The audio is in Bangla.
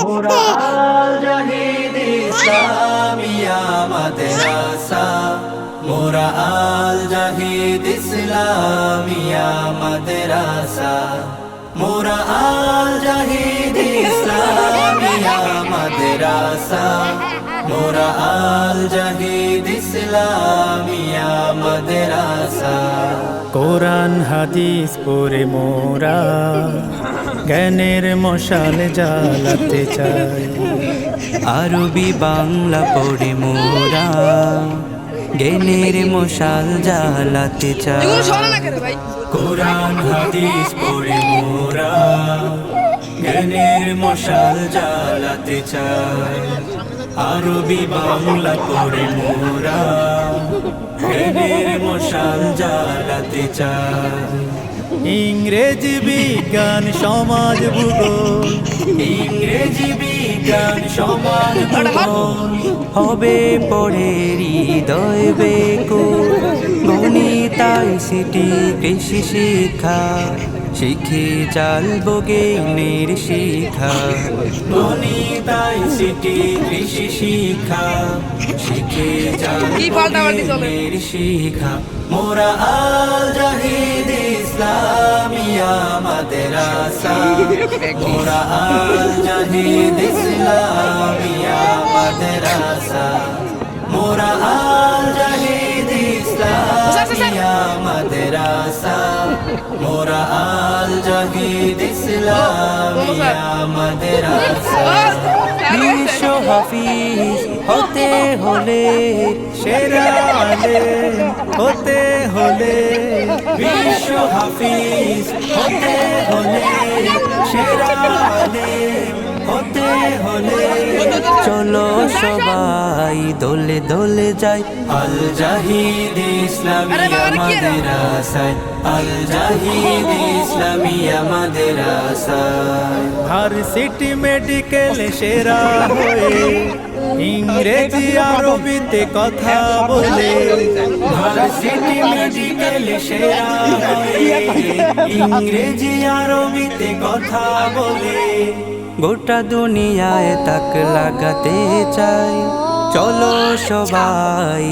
আল জাহিদ ইসলামিয়া মাদ্রাসা। মোরা আল জাহিদ ইসলামিয়া মাদ্রাসা। মোরা আল জাহিদ ইসলামিয়া মাদ্রাসা। মোরা আল জাহিদ ইসলামিয়া মাদ্রাসা। কোরআন, হাদিস পড়ে মোরা। জ্ঞানের মশাল জ্বালাতে চাই। আরবি বাংলা পড়ে মোরা জ্ঞানের মশাল জ্বালাতে চাই। কোরআন হাদিস পড়ে মোরা জ্ঞানের মশাল জ্বালাতে চাই। আরবি বাংলা পড়ে মোরা জ্ঞানের মশাল জ্বালাতে চাই। ইংরেজি বিজ্ঞান সমাজ ভূগোল। ইংরেজি বিজ্ঞান সমাজ ভূগোল। হবে পড়ে হৃদয় বেকো গণিতাই সিটি কৃষি শিক্ষা। শিখে চালবো জ্ঞানের শিক্ষা। গণিতাই সিটি কৃষি শিখে কি পাল্টাপাল্টি চলে? জানের শিক্ষা। মোরা জাহিদ মাদ্রাসা মোরা আল জাহিদ ইসলামিয়া মাদ্রাসা মোরা আল জাহিদ ইসলামিয়া মাদ্রাসা মোরা আল জাহিদ ইসলামিয়া মাদ্রাসা বিশ্ব হাফিজ হতে হলে সেরা হতে হলে। বিশ্ব হাফিজ হতে হলে সেরা হতে হলে চলো সবাই দোলে দোলে যাই। আল জাহিদ ইসলামিয়া মাদ্রাসায় আল জাহিদ ইসলামিয়া মাদ্রাসায় ভার্সিটি মেডিকেল সেরা হয়ে ইংরেজি আরবিতে কথা বলে মেডিকেল সেরা ইংরেজি আরবিতে কথা বলে। গোটা দুনিয়ায় তাক লাগাতে চাই চলো সবাই